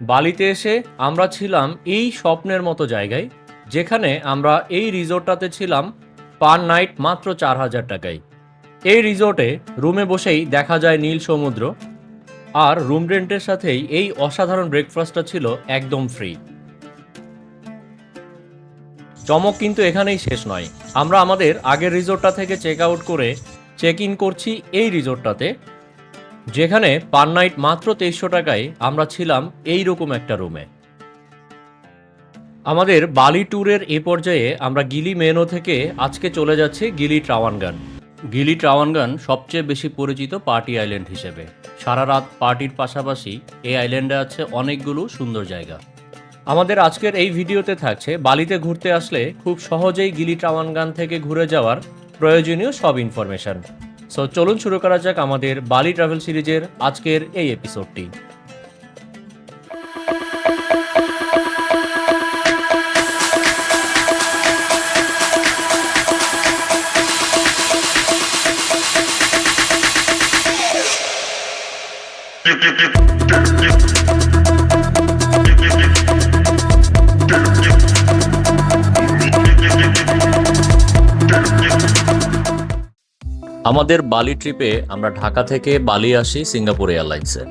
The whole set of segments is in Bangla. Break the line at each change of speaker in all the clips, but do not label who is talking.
বালিতে এসে আমরা ছিলাম এই স্বপ্নের মতো জায়গায়, যেখানে আমরা এই রিসোর্টটাতে ছিলাম পার নাইট মাত্র চার হাজার টাকায়। এই রিসোর্টে রুমে বসেই দেখা যায় নীল সমুদ্র আর রুম রেন্টের সাথেই এই অসাধারণ ব্রেকফাস্টটা ছিল একদম ফ্রি। চমক কিন্তু এখানেই শেষ নয়। আমরা আমাদের আগের রিসোর্টটা থেকে চেক আউট করে চেক ইন করছি এই রিসোর্টটাতে। যেখানে পার নাইট মাত্র তেইশশো টাকায় আমরা ছিলাম এই রকম একটা রুমে। আমাদের বালি ট্যুরের এ পর্যায়ে আমরা গিলি মেনো থেকে আজকে চলে যাচ্ছি গিলি ট্রাওয়ানগান। গিলি ট্রাওয়ানগান সবচেয়ে বেশি পরিচিত পার্টি আইল্যান্ড হিসেবে। সারা রাত পার্টির পাশাপাশি এই আইল্যান্ডে আছে অনেকগুলো সুন্দর জায়গা। আমাদের আজকের এই ভিডিওতে থাকছে বালিতে ঘুরতে আসলে খুব সহজেই গিলি ট্রাওয়ানগান থেকে ঘুরে যাওয়ার প্রয়োজনীয় সব ইনফরমেশন সো চলুন শুরু করা যাক আমাদের বালি ট্রাভেল সিরিজের আজকের এই এপিসোডটি আমাদের বালি ট্রিপে আমরা ঢাকা থেকে বালি আসি সিঙ্গাপুর এয়ারলাইন্সে।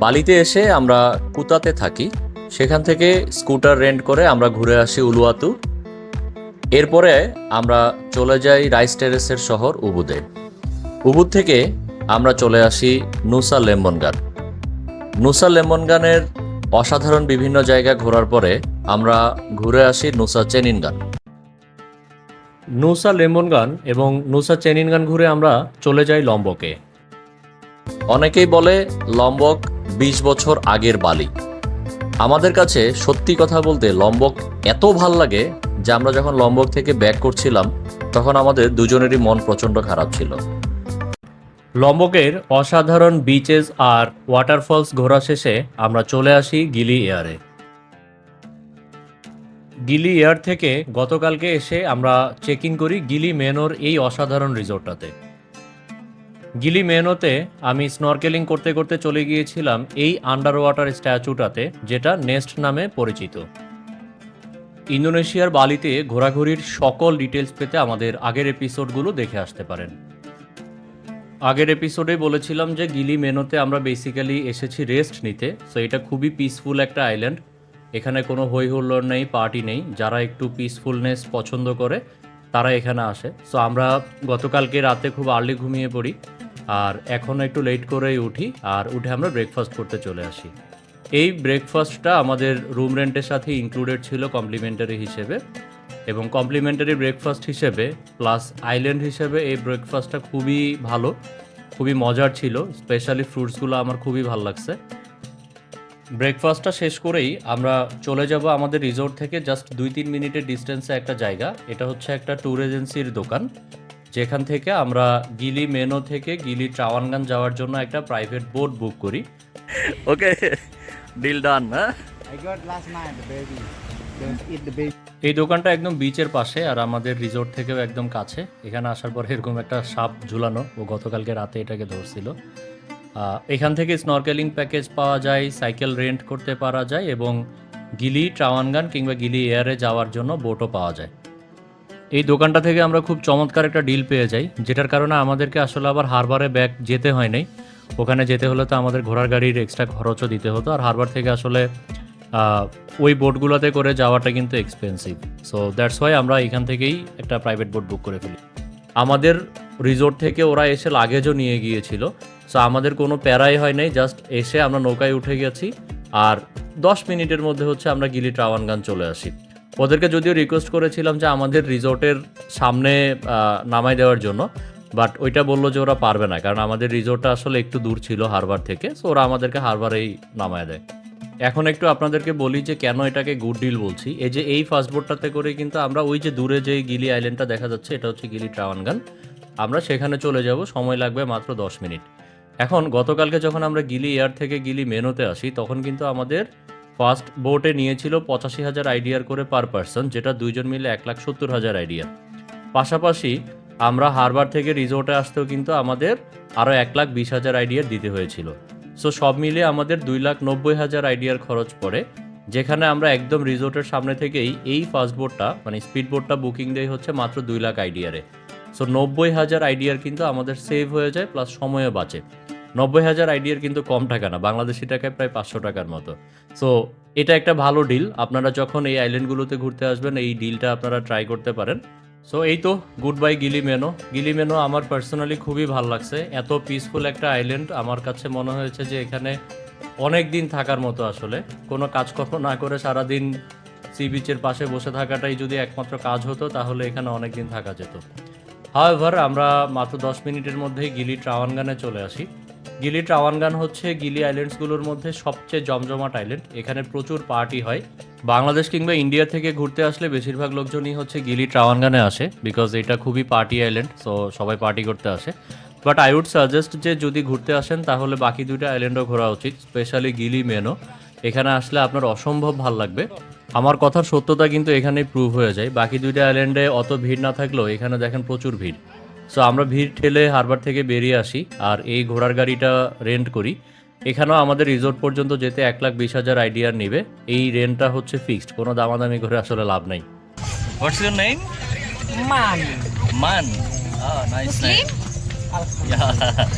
বালিতে এসে আমরা কুতাতে থাকি। সেখান থেকে স্কুটার রেন্ট করে আমরা ঘুরে আসি উলুয়াতু। এরপরে আমরা চলে যাই রাইস টেরেসের শহর উবুদে উবুদ থেকে আমরা চলে আসি নুসা লেমনগান। নুসা লেমনগানের অসাধারণ বিভিন্ন জায়গা ঘোরার পরে আমরা ঘুরে আসি নুসা চেনিনগান। নুসা লেমনগান এবং নুসা চেনিনগান ঘুরে আমরা চলে যাই লম্বকে। অনেকেই বলে লম্বক বিশ বছর আগের বালি। আমাদের কাছে সত্যি কথা বলতে লম্বক এত ভালো লাগে যে আমরা যখন লম্বক থেকে ব্যাক করছিলাম, তখন আমাদের দুজনেরই মন প্রচণ্ড খারাপ ছিল। লম্বকের অসাধারণ বিচেস আর ওয়াটারফলস ঘোরা শেষে আমরা চলে আসি গিলি এয়ারে। গিলি এয়ার থেকে গতকালকে এসে আমরা চেক ইন করি গিলি মেনোর এই অসাধারণ রিসোর্টটাতে। গিলি মেনোতে আমি স্নরকেলিং করতে করতে চলে গিয়েছিলাম এই আন্ডার ওয়াটার স্ট্যাচুটাতে যেটা নেস্ট নামে পরিচিত। ইন্দোনেশিয়ার বালিতে ঘোরাঘুরির সকল ডিটেলস পেতে আমাদের আগের এপিসোডগুলো দেখে আসতে পারেন। আগের এপিসোডে বলেছিলাম যে গিলি মেনোতে আমরা বেসিক্যালি এসেছি রেস্ট নিতে সো এটা খুবই পিসফুল একটা আইল্যান্ড এখানে কোনো হই হুল্লোড় নেই পার্টি নেই। যারা একটু পিসফুলনেস পছন্দ করে, তারা এখানে আসে। সো আমরা গতকালকে রাতে খুব আর্লি ঘুমিয়ে পড়ি। আর এখনও একটু লেট করেই উঠি। আর উঠে আমরা ব্রেকফাস্ট করতে চলে আসি। এই ব্রেকফাস্টটা আমাদের রুম রেন্টের সাথে ইনক্লুডেড ছিল কমপ্লিমেন্টারি হিসেবে। এবং কমপ্লিমেন্টারি ব্রেকফাস্ট হিসেবে প্লাস আইল্যান্ড হিসেবে এই ব্রেকফাস্টটা খুবই ভালো, খুবই মজার ছিল। স্পেশালি ফ্রুটসগুলো আমার খুবই ভালো লাগছে। ব্রেকফাস্টটা শেষ করেই আমরা চলে যাব আমাদের রিসোর্ট থেকে জাস্ট দুই তিন মিনিটের ডিস্টেন্সে একটা জায়গা। এটা হচ্ছে একটা ট্যুর এজেন্সির দোকান যেখান থেকে আমরা গিলি মেনো থেকে গিলি ট্রাওয়ানগান যাওয়ার জন্য একটা প্রাইভেট বোট বুক করি। ওকে ডিল ডান হ্যাঁ
I got last night the baby. Don't eat the baby.
এই দোকানটা একদম বিচের পাশে আর আমাদের রিসোর্ট থেকেও একদম কাছে। এখানে আসার পর এরকম একটা সাপ ঝুলানো। ও গতকালকে রাতে এটাকে ধরছিল। এখান থেকে স্নরকেলিং প্যাকেজ পাওয়া যায় সাইকেল রেন্ট করতে পারা যায় এবং গিলি, ট্রাওয়ানগান কিংবা গিলি এয়ারে যাওয়ার জন্য বোটও পাওয়া যায়। এই দোকানটা থেকে আমরা খুব চমৎকার একটা ডিল পেয়ে যাই, যেটার কারণে আমাদেরকে আসলে আবার হারবারে ব্যাক যেতে হয় নাই। ওখানে যেতে হলে তো আমাদের ঘোড়ার গাড়ির এক্সট্রা খরচও দিতে হতো, আর হারবার থেকে আসলে ওই বোটগুলোতে করে যাওয়াটা কিন্তু এক্সপেন্সিভ সো দ্যাটস ওয়াই আমরা এখান থেকেই একটা প্রাইভেট বোট বুক করে ফেলি। আমাদের রিসোর্ট থেকে ওরা এসে লাগেজও নিয়ে গিয়েছিল। সো আমাদের কোনো প্যারাই হয় নাই জাস্ট এসে আমরা নৌকায় উঠে গেছি। আর দশ মিনিটের মধ্যে হচ্ছে আমরা গিলি ট্রাওয়ানগান চলে আসি। ওদেরকে যদিও রিকোয়েস্ট করেছিলাম যে আমাদের রিসোর্টের সামনে নামাই দেওয়ার জন্য বাট ওইটা বলল যে ওরা পারবে না, কারণ আমাদের রিসোর্টটা আসলে একটু দূর ছিল হারবার থেকে সো ওরা আমাদেরকে হারবারেই নামায় দেয়। এখন একটু আপনাদেরকে বলি যে কেন এটাকে গুড ডিল বলছি। এই যে এই ফাস্টবোটটাতে করে কিন্তু আমরা ওই যে দূরে যে গিলি আইল্যান্ডটা দেখা যাচ্ছে, এটা হচ্ছে গিলি ট্রাওয়ানগান আমরা সেখানে চলে যাব, সময় লাগবে মাত্র দশ মিনিট। এখন গতকালকে যখন আমরা গিলি এয়ার থেকে গিলি মেনোতে আসি, তখন কিন্তু আমাদের ফার্স্ট বোটে নিয়েছিল পঁচাশি হাজার আইডিয়ার করে পার পার্সন, যেটা দুইজন মিলে এক লাখ সত্তর হাজার আইডিয়া। পাশাপাশি আমরা হারবার থেকে রিসোর্টে আসতেও কিন্তু আমাদের আরও এক লাখ বিশ হাজার আইডিয়ার দিতে হয়েছিল। সো সব মিলিয়ে আমাদের দুই লাখ নব্বই হাজার আইডিয়ার খরচ পড়ে, যেখানে আমরা একদম রিসোর্টের সামনে থেকেই এই ফাস্ট বোটটা মানে স্পিড বোটটা বুকিং দেয় হচ্ছে মাত্র দুই লাখ আইডিয়ারে। সো নব্বই হাজার আইডিয়ার কিন্তু আমাদের সেভ হয়ে যায়, প্লাস সময়ও বাঁচে। নব্বই হাজার আইডিয়ার কিন্তু কম টাকা না, বাংলাদেশি টাকায় প্রায় পাঁচশো টাকার মতো। সো এটা একটা ভালো ডিল আপনারা যখন এই আইল্যান্ডগুলোতে ঘুরতে আসবেন, এই ডিলটা আপনারা ট্রাই করতে পারেন। সো এই তো গুড বাই গিলি মেনো গিলি মেনো আমার পার্সোনালি খুবই ভালো লাগছে। এত পিসফুল একটা আইল্যান্ড আমার কাছে মনে হয়েছে যে, এখানে অনেক দিন থাকার মতো আসলে। কোনো কাজকর্ম না করে সারাদিন সি বিচের পাশে বসে থাকাটাই যদি একমাত্র কাজ হতো, তাহলে এখানে অনেক দিন থাকা যেত। হাওয়েভার আমরা মাত্র দশ মিনিটের মধ্যেই গিলি ট্রাওয়ানগানে চলে আসি। গিলি ট্রাওয়ানগান হচ্ছে গিলি আইল্যান্ডসগুলোর মধ্যে সবচেয়ে জমজমাট আইল্যান্ড। এখানে প্রচুর পার্টি হয়। বাংলাদেশ কিংবা ইন্ডিয়া থেকে ঘুরতে আসলে বেশিরভাগ লোকজনই হচ্ছে গিলি ট্রাওয়ানগানে আসে বিকজ এটা খুবই পার্টি আইল্যান্ড সো সবাই পার্টি করতে আসে। বাট আই উড সাজেস্ট যে যদি ঘুরতে আসেন, তাহলে বাকি দুইটা আইল্যান্ডও ঘোরা উচিত স্পেশালি গিলি, মেনো। এখানে আসলে আপনার অসম্ভব ভালো লাগবে। আমার কথার সত্যতা কিন্তু এখানেই প্রুভ হয়ে যায়। বাকি দুইটা আইল্যান্ডে অত ভিড় না থাকলেও এখানে দেখেন প্রচুর ভিড়। সো আমরা ভিড় ঠেলে হারবার থেকে বেরিয়ে আসি আর এই ঘোড়ার গাড়িটা রেন্ট করি এখানেও আমাদের রিসোর্ট পর্যন্ত যেতে এক লাখ বিশ হাজার আইডিয়ার নেবে এই রেন্টটা হচ্ছে ফিক্সড কোনো দামাদামি করে আসলে লাভ নাই.
Man.
Oh, nice
Muslim?
name. Yeah.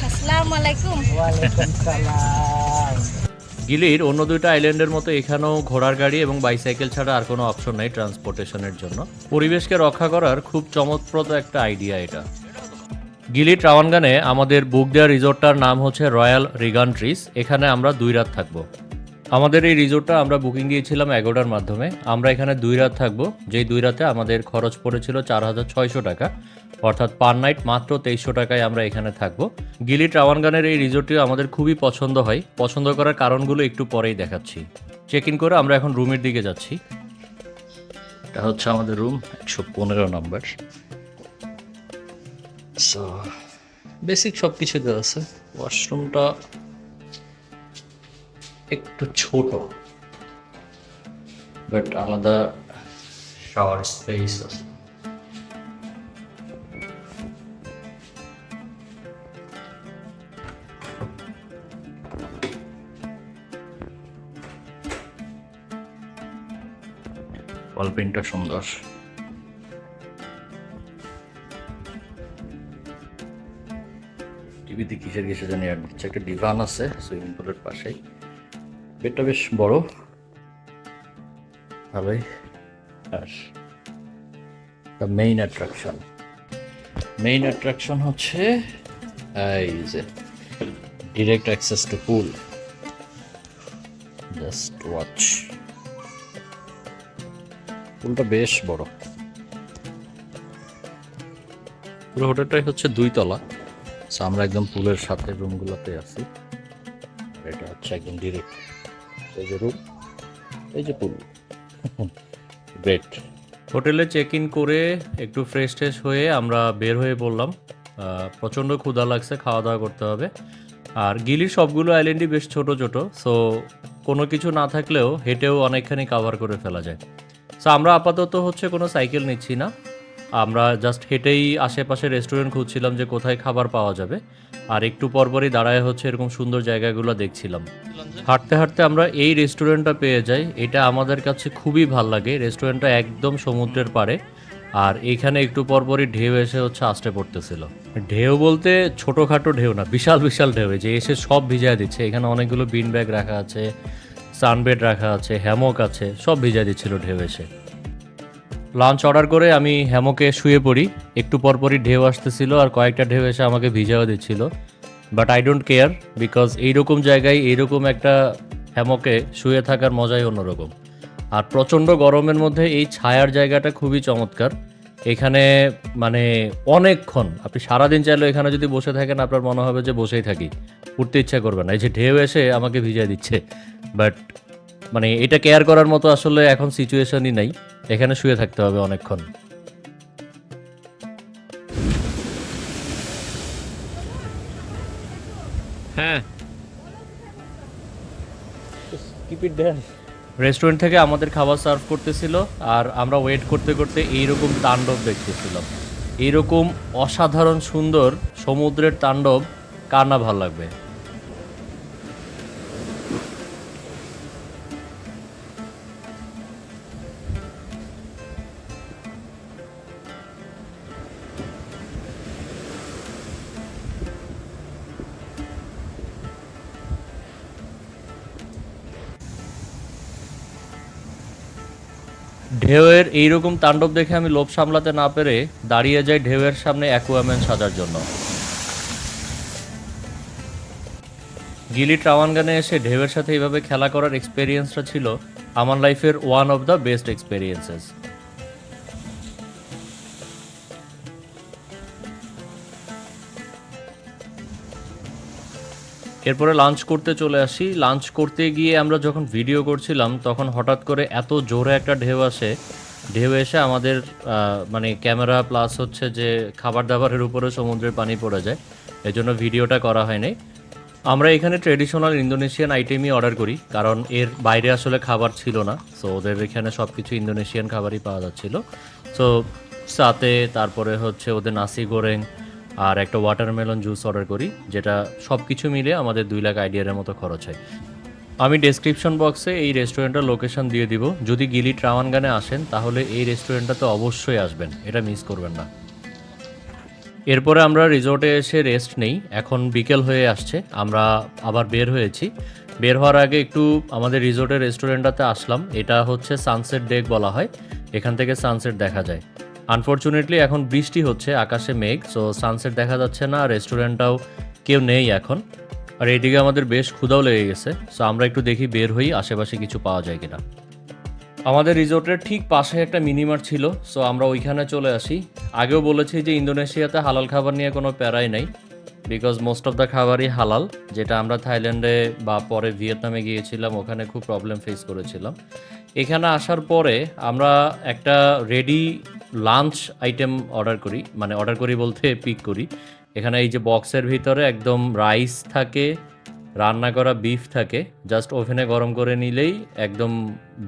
Assalamualaikum.
Waalaikumsalam.
গিলির অন্য দুইটা আইল্যান্ডের মতো এখানেও ঘোড়ার গাড়ি এবং বাইসাইকেল ছাড়া আর কোনো অপশন নাই ট্রান্সপোর্টেশনের জন্য পরিবেশকে রক্ষা করার খুব চমৎপ্রদ একটা আইডিয়া এটা গিলি ট্রাওয়ানগানে আমাদের বুক দেওয়া রিসোর্টটার নাম হচ্ছে রয়্যাল রিগান ট্রিস। এখানে আমরা দুই রাত থাকব। আমাদের এই রিসোর্টটা আমরা বুকিং দিয়েছিলাম এগোডার মাধ্যমে। আমরা এখানে দুই রাত থাকব। যেই দুই রাতে আমাদের খরচ পড়েছিল চার হাজার ছয়শো টাকা। অর্থাৎ পার নাইট মাত্র তেইশশো টাকায় আমরা এখানে থাকব। গিলি ট্রাওয়ানগানের এই রিসোর্টটিও আমাদের খুবই পছন্দ হয়। পছন্দ করার কারণগুলো একটু পরেই দেখাচ্ছি। চেক ইন করে আমরা এখন রুমের দিকে যাচ্ছি। এটা হচ্ছে আমাদের রুম, একশো পনেরো নম্বর। সো বেসিক সব কিছু দেওয়া আছে। ওয়াশরুমটা একটু ছোট বাট আলাদা শাওয়ার স্পেস আছে। ওয়াল সুন্দর। টিভিতে কিসের কিসের জানি অ্যাড দিচ্ছে একটা ডিভান আছে, সুইমিং পুলের পাশেই। বেডটা বেশ বড়। ভালোই। আর the main attraction main attraction হচ্ছে, এই যে direct access to pool just watch পুলটা বেশ বড়। পুরো হোটেলটাই হচ্ছে দুই তলা। সো আমরা একদম পুলের সাথে রুমগুলোতে আছি। এটা হচ্ছে একদম ডিরেক্ট এই যে রুম এই যে পুল গ্রেট হোটেলে চেক ইন করে একটু ফ্রেশ ট্রেশ হয়ে আমরা বের হয়ে পড়লাম। প্রচণ্ড ক্ষুধা লাগছে খাওয়া দাওয়া করতে হবে। আর গিলির সবগুলো আইল্যান্ডই বেশ ছোট ছোট। সো কোনো কিছু না থাকলেও হেঁটেও অনেকখানি কাভার করে ফেলা যায়। সো আমরা আপাতত হচ্ছে কোনো সাইকেল নিচ্ছি না। আমরা জাস্ট হেঁটেই আশেপাশে রেস্টুরেন্ট খুঁজছিলাম যে কোথায় খাবার পাওয়া যাবে। আর একটু পরপরই দাঁড়ায় হচ্ছে এরকম সুন্দর জায়গাগুলো দেখছিলাম। হাঁটতে হাঁটতে আমরা এই রেস্টুরেন্টটা পেয়ে যাই। এটা আমাদের কাছে খুবই ভালো লাগে। রেস্টুরেন্টটা একদম সমুদ্রের পাড়ে। আর এখানে একটু পরপরই ঢেউ এসে হচ্ছে আস্তে পড়তেছিল। ঢেউ বলতে ছোটোখাটো ঢেউ না, বিশাল বিশাল ঢেউ। যে এসে সব ভিজায় দিচ্ছে। এখানে অনেকগুলো বিন ব্যাগ রাখা আছে সানবেড রাখা আছে হ্যামক আছে, সব ভিজায় দিচ্ছিল ঢেউ এসে। লাঞ্চ অর্ডার করে আমি হ্যামকে শুয়ে পড়ি। একটু পরপরই ঢেউ আসতেছিল আর কয়েকটা ঢেউ এসে আমাকে ভিজাও দিচ্ছিল। But I don't care because এইরকম জায়গায় এইরকম একটা হ্যামকে শুয়ে থাকার মজাই অন্যরকম। আর প্রচণ্ড গরমের মধ্যে এই ছায়ার জায়গাটা খুবই চমৎকার। এখানে মানে অনেকক্ষণ, আপনি সারাদিন চাইলেও এখানে যদি বসে থাকেন, আপনার মনে হবে যে বসেই থাকি। উঠতে ইচ্ছা করবে না। এই যে ঢেউ এসে আমাকে ভিজিয়ে দিচ্ছে। বাট মানে এটা কেয়ার করার মতো আসলে এখন সিচুয়েশনই নাই। এখানে শুয়ে থাকতে হবে অনেকক্ষণ। হ্যাঁ।
Keep it there.
রেস্টুরেন্ট থেকে আমাদের খাবার সার্ভ করতেছিল আর আমরা ওয়েট করতে করতে এইরকম তাণ্ডব দেখতেছিলাম। এইরকম অসাধারণ সুন্দর সমুদ্রের তাণ্ডব কার না ভালো লাগবে? ঢেউয়ের এইরকম তাণ্ডব দেখে আমি লোভ সামলাতে না পেরে দাঁড়িয়ে যাই ঢেউয়ের সামনে অ্যাকুয়াম্যান সাজার জন্য। গিলি ট্রাওয়ানগানে এসে ঢেউয়ের সাথে এইভাবে খেলা করার এক্সপেরিয়েন্সটা ছিল আমার লাইফের one of the best experiences এরপরে লাঞ্চ করতে চলে আসি। লাঞ্চ করতে গিয়ে আমরা যখন ভিডিও করছিলাম, তখন হঠাৎ করে এত জোরে একটা ঢেউ আসে। ঢেউ এসে আমাদের মানে ক্যামেরা প্লাস হচ্ছে যে খাবার দাবারের উপরে সমুদ্রের পানি পড়ে যায়। এজন্য ভিডিওটা করা হয়নি। আমরা এখানে ট্রেডিশনাল ইন্দোনেশিয়ান আইটেমই অর্ডার করি, কারণ এর বাইরে আসলে খাবার ছিল না। সো ওদের এখানে সব কিছু ইন্দোনেশিয়ান খাবারই পাওয়া যাচ্ছিল। সো সাথে তারপরে হচ্ছে ওদের নাসি গোরেং আর একটা ওয়াটারমেলন জুস অর্ডার করি, যেটা সব কিছু মিলে আমাদের দুই লাখ আইডিয়ার মতো খরচ হয়। আমি ডেসক্রিপশন বক্সে এই রেস্টুরেন্টের লোকেশন দিয়ে দিব। যদি গিলি ট্রাওয়ানগানে আসেন, তাহলে এই রেস্টুরেন্টটাতে অবশ্যই আসবেন। এটা মিস করবেন না। এরপরে আমরা রিসোর্টে এসে রেস্ট নেই। এখন বিকেল হয়ে আসছে। আমরা আবার বের হয়েছি। বের হওয়ার আগে একটু আমাদের রিসোর্টের রেস্টুরেন্টটাতে আসলাম। এটা হচ্ছে সানসেট ডেক বলা হয়। এখান থেকে সানসেট দেখা যায়। আনফর্চুনেটলি এখন বৃষ্টি হচ্ছে, আকাশে মেঘ সো সানসেট দেখা যাচ্ছে না রেস্টুরেন্টটাও কেউ নেই এখন। আর এইদিকে আমাদের বেশ ক্ষুধাও লেগে গেছে সো আমরা একটু দেখি বের হই, আশেপাশে কিছু পাওয়া যায় কিনা। আমাদের রিসোর্টের ঠিক পাশে একটা মিনিমার ছিল সো আমরা ওইখানে চলে আসি। আগেও বলেছি যে ইন্দোনেশিয়াতে হালাল খাবার নিয়ে কোনো প্যারাই নাই বিকজ মোস্ট অফ দ্য খাবারই হালাল, যেটা আমরা থাইল্যান্ডে বা পরে ভিয়েতনামে গিয়েছিলাম, ওখানে খুব প্রবলেম ফেস করেছিলাম। এখানে আসার পরে আমরা একটা রেডি লাঞ্চ আইটেম অর্ডার করি মানে অর্ডার করি বলতে পিক করি। এখানে এই যে বক্সের ভিতরে একদম রাইস থাকে, রান্না করা বিফ থাকে। জাস্ট ওভেনে গরম করে নিলেই একদম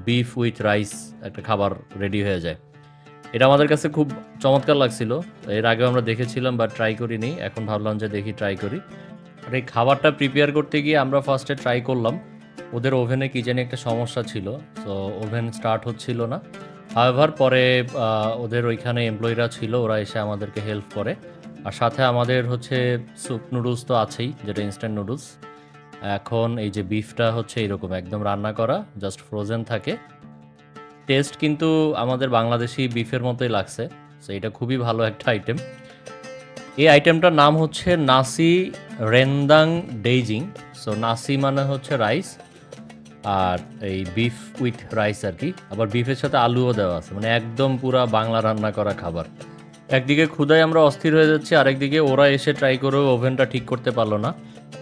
বিফ উইথ রাইস একটা খাবার রেডি হয়ে যায়। এটা আমাদের কাছে খুব চমৎকার লাগছিল। এর আগে আমরা দেখেছিলাম বা ট্রাই করিনি। এখন ভাবলাম যে দেখি ট্রাই করি। আর এই খাবারটা প্রিপেয়ার করতে গিয়ে আমরা ফার্স্টে ট্রাই করলাম। ওদের ওভেনে কি জানি একটা সমস্যা ছিল তো ওভেন স্টার্ট হচ্ছিল না। হাওয়েভার পরে ওদের ওইখানে এমপ্লয়িরা ছিল, ওরা এসে আমাদেরকে হেল্প করে। আর সাথে আমাদের হচ্ছে স্যুপ নুডলস তো আছেই, যেটা ইনস্ট্যান্ট নুডলস এখন এই যে বিফটা হচ্ছে এরকম, একদম রান্না করা জাস্ট ফ্রোজেন থাকে। টেস্ট কিন্তু আমাদের বাংলাদেশি বিফের মতোই লাগছে সো এটা খুবই ভালো একটা আইটেম এই আইটেমটার নাম হচ্ছে নাসি রেন্দাং ডেইজিং সো নাসি মানে হচ্ছে রাইস আর এই বিফ উইথ রাইস আর কি। আবার বিফের সাথে আলুও দেওয়া আছে মানে একদম পুরা বাংলা রান্না করা খাবার। একদিকে ক্ষুদায় আমরা অস্থির হয়ে যাচ্ছি, আরেকদিকে ওরা এসে ট্রাই করেও ওভেনটা ঠিক করতে পারল না।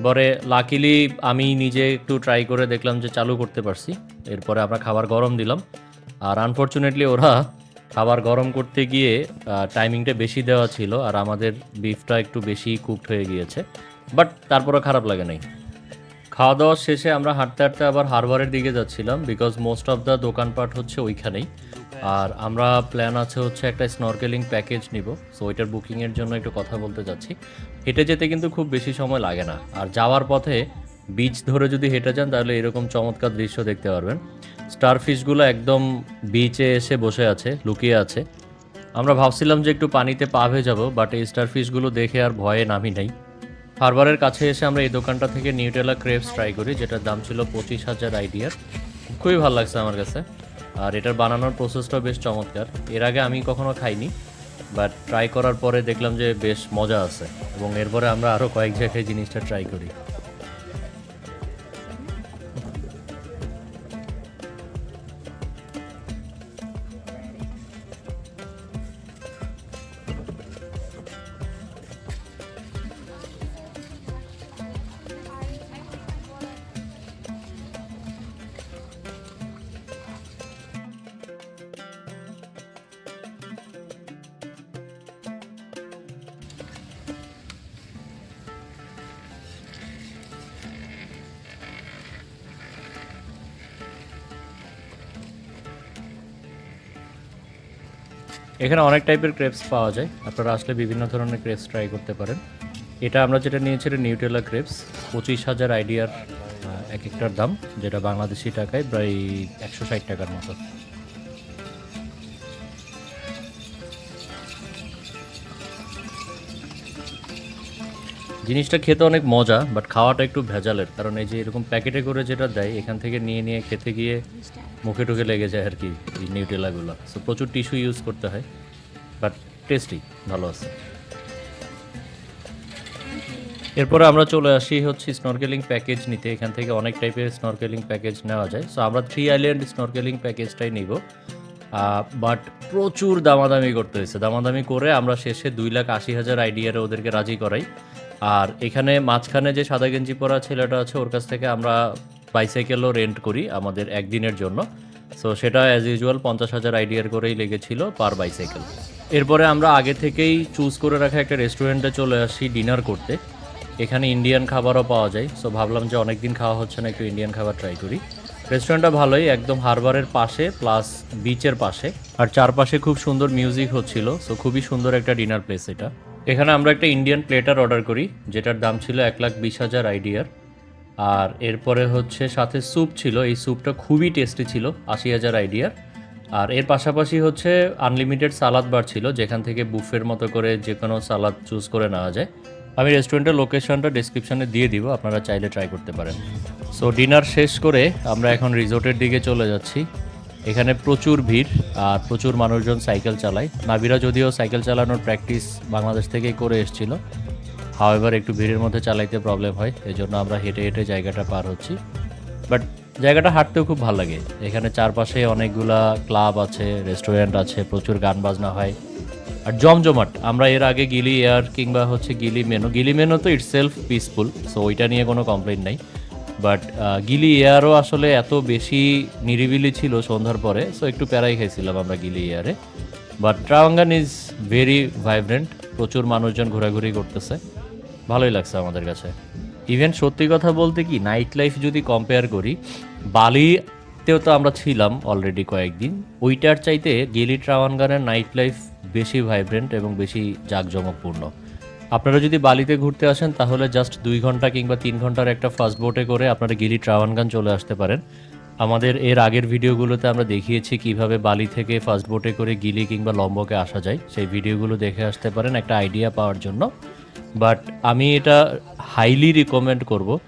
পরে লাকিলি আমি নিজে একটু ট্রাই করে দেখলাম যে চালু করতে পারছি, এরপরে আমরা খাবার গরম দিলাম। আর আনফর্চুনেটলি ওরা খাবার গরম করতে গিয়ে টাইমিংটা বেশি দেওয়া ছিল আর আমাদের বিফটা একটু বেশি কুকড হয়ে গিয়েছে বাট তারপরে খারাপ লাগে নাই। খাওয়া দাওয়া শেষে আমরা হাঁটতে হাঁটতে আবার হারবারের দিকে যাচ্ছিলাম বিকজ মোস্ট অফ দ্য দোকানপাট হচ্ছে ওইখানেই। আর আমরা প্ল্যান আছে হচ্ছে একটা স্নরকেলিং প্যাকেজ নিব সো ওইটার বুকিংয়ের জন্য একটু কথা বলতে যাচ্ছি। হেঁটে যেতে কিন্তু খুব বেশি সময় লাগে না, আর যাওয়ার পথে বিচ ধরে যদি হেঁটে যান তাহলে এরকম চমৎকার দৃশ্য দেখতে পারবেন। স্টারফিশগুলো একদম বিচে এসে বসে আছে, লুকিয়ে আছে। আমরা ভাবছিলাম যে একটু পানিতে পা ভেজাব বাট এই স্টারফিশগুলো দেখে আর ভয়ে নামি নাই। হারবারের কাছে এসে আমরা এই দোকানটা থেকে নিউটেলা ক্রেপস ট্রাই করি, যেটার দাম ছিল পঁচিশ হাজার আইডিয়ার খুবই ভালো লাগছে আমার কাছে। আর এটার বানানোর প্রসেসটাও বেশ চমৎকার। এর আগে আমি কখনো খাইনি বাট ট্রাই করার পরে দেখলাম যে বেশ মজা আছে। এবং এরপরে আমরা আরও কয়েক জায়গায় জিনিসটা ট্রাই করি। এখানে অনেক টাইপের ক্রেপস পাওয়া যায়। আপনারা আসলে বিভিন্ন ধরনের ক্রেপস ট্রাই করতে পারেন। এটা আমরা যেটা নিয়েছি, এটা নিউটেলা ক্রেপস পঁচিশ হাজার আইডিয়ার এক একটার দাম, যেটা বাংলাদেশি টাকায় প্রায় একশো ষাট টাকার মতো। জিনিসটা খেতে অনেক মজা বাট খাওয়াটা একটু ভেজালের। কারণ এই যে এরকম প্যাকেটে করে যেটা দেয়, এখান থেকে নিয়ে নিয়ে খেতে গিয়ে মুখে টুকে লেগে যায় আর কি এই নিউটেলাগুলো সো প্রচুর টিস্যু ইউজ করতে হয় বাট টেস্টি ভালো আছে। এরপরে আমরা চলে আসি হচ্ছে স্নরকেলিং প্যাকেজ নিতে। এখান থেকে অনেক টাইপের স্নরকেলিং প্যাকেজ নেওয়া যায়। সো আমরা থ্রি আইল্যান্ড স্নরকেলিং প্যাকেজটাই নিব। বাট প্রচুর দামাদামি করতে হয়েছে। দামাদামি করে আমরা শেষে দুই লাখ আশি হাজার আইডিয়ারে ওদেরকে রাজি করাই। আর এখানে মাঝখানে যে সাদা গেঞ্জি পরা ছেলেটা আছে, ওর কাছ থেকে আমরা বাইসাইকেলও রেন্ট করি আমাদের একদিনের জন্য। সো সেটা অ্যাজ ইউজুয়াল পঞ্চাশ হাজার আইডিয়ার করেই লেগেছিল পার বাইসাইকেল এরপরে আমরা আগে থেকেই চুজ করে রাখা একটা রেস্টুরেন্টে চলে আসি ডিনার করতে। এখানে ইন্ডিয়ান খাবারও পাওয়া যায়। সো ভাবলাম যে অনেক দিন খাওয়া হচ্ছে না, একটু ইন্ডিয়ান খাবার ট্রাই করি। রেস্টুরেন্টটা ভালোই, একদম হারবারের পাশে প্লাস বিচের পাশে। আর চারপাশে খুব সুন্দর মিউজিক হচ্ছিল। সো খুবই সুন্দর একটা ডিনার প্লেস এটা। এখানে আমরা একটা ইন্ডিয়ান প্লেটার অর্ডার করি, যেটার দাম ছিল এক লাখ বিশ হাজার আইডিয়ার আর এরপরে হচ্ছে সাথে স্যুপ ছিল, এই স্যুপটা খুবই টেস্টি ছিল, আশি হাজার আইডিয়ার আর এর পাশাপাশি হচ্ছে আনলিমিটেড সালাদ বার ছিল, যেখান থেকে বুফের মতো করে যে কোনো সালাদ চুজ করে নেওয়া যায়। আমি রেস্টুরেন্টের লোকেশনটা ডিসক্রিপশনে দিয়ে দিব, আপনারা চাইলে ট্রাই করতে পারেন। সো ডিনার শেষ করে আমরা এখন রিসোর্টের দিকে চলে যাচ্ছি। এখানে প্রচুর ভিড় আর প্রচুর মানুষজন সাইকেল চালায়। নাবিরা যদিও সাইকেল চালানোর প্র্যাকটিস বাংলাদেশ থেকেই করে এসেছিল। হাওয়েভার একটু ভিড়ের মধ্যে চালাইতে প্রবলেম হয় এই জন্য আমরা হেঁটে হেঁটে জায়গাটা পার হচ্ছি। বাট জায়গাটা হাঁটতেও খুব ভালো লাগে। এখানে চারপাশে অনেকগুলা ক্লাব আছে রেস্টুরেন্ট আছে, প্রচুর গান বাজনা হয়। আর জমজমাট, আমরা এর আগে গিলি এয়ার কিংবা হচ্ছে গিলি মেনো গিলি মেনো তো ইটস সেলফ পিসফুল সো ওইটা নিয়ে কোনো কমপ্লেন নাই। বাট গিলি এয়ারও আসলে এত বেশি নিরিবিলি ছিল সন্ধ্যার পরে সো একটু প্যারাই খাইছিলাম আমরা Gili এয়ারে। But, Trawangan is very vibrant প্রচুর মানুষজন ঘোরাঘুরি করতেছে। ভালোই লাগছে আমাদের কাছে। ইভেন সত্যি কথা বলতে কি নাইট লাইফ যদি কম্পেয়ার করি, বালিতেও তো আমরা ছিলাম অলরেডি কয়েকদিন। ওইটার চাইতে গেলি ট্রাওয়ানগানের নাইট লাইফ বেশি ভাইব্রেন্ট এবং বেশি জাঁকজমকপূর্ণ। আপনারা যদি বালিতে ঘুরতে আসেন, তাহলে জাস্ট দুই ঘণ্টা কিংবা তিন ঘণ্টার একটা ফাস্ট বোটে করে আপনারা গিলি ট্রাওয়ানগান চলে আসতে পারেন। আমাদের এর আগের ভিডিওগুলোতে আমরা দেখিয়েছি কীভাবে বালি থেকে ফাস্ট বোটে করে গিলি কিংবা লম্বকে আসা যায়। সেই ভিডিওগুলো দেখে আসতে পারেন, একটা আইডিয়া পাওয়ার জন্য। বাট আমি এটা হাইলি রিকমেন্ড করব,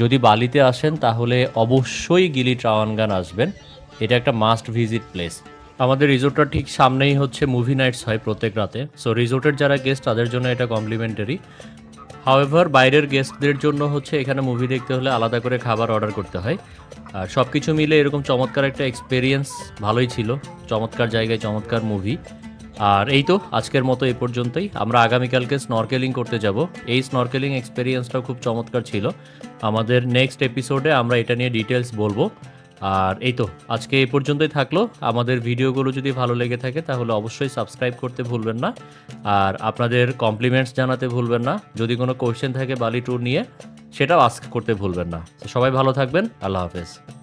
যদি বালিতে আসেন, তাহলে অবশ্যই গিলি ট্রাওয়ানগান আসবেন। এটা একটা মাস্ট ভিজিট প্লেস আমাদের রিসোর্টটার ঠিক সামনেই হচ্ছে মুভি নাইটস হয় প্রত্যেক রাতে। সো রিসোর্টের যারা গেস্ট তাদের জন্য এটা কমপ্লিমেন্টারি হাওয়েভার বাইরের গেস্টদের জন্য হচ্ছে এখানে মুভি দেখতে হলে আলাদা করে খাবার অর্ডার করতে হয়। আর সব কিছু মিলে এরকম চমৎকার একটা এক্সপিরিয়েন্স ভালোই ছিল। চমৎকার জায়গায় চমৎকার মুভি আর এই তো, আজকের মতো এই পর্যন্তই। আমরা আগামীকালকে স্নরকেলিং করতে যাব। এই স্নরকেলিং এক্সপিরিয়েন্সটাও খুব চমৎকার ছিল। আমাদের নেক্সট এপিসোডে আমরা এটা নিয়ে ডিটেলস বলব। আর এই তো, আজকে এই পর্যন্তই থাকল। আমাদের ভিডিওগুলো যদি ভালো লেগে থাকে, তাহলে অবশ্যই সাবস্ক্রাইব করতে ভুলবেন না। আর আপনাদের কমপ্লিমেন্টস জানাতে ভুলবেন না। যদি কোনো কোয়েশ্চেন থাকে বালি ট্যুর নিয়ে, সেটাও আস্ক করতে ভুলবেন না। সবাই ভালো থাকবেন। আল্লাহ হাফেজ।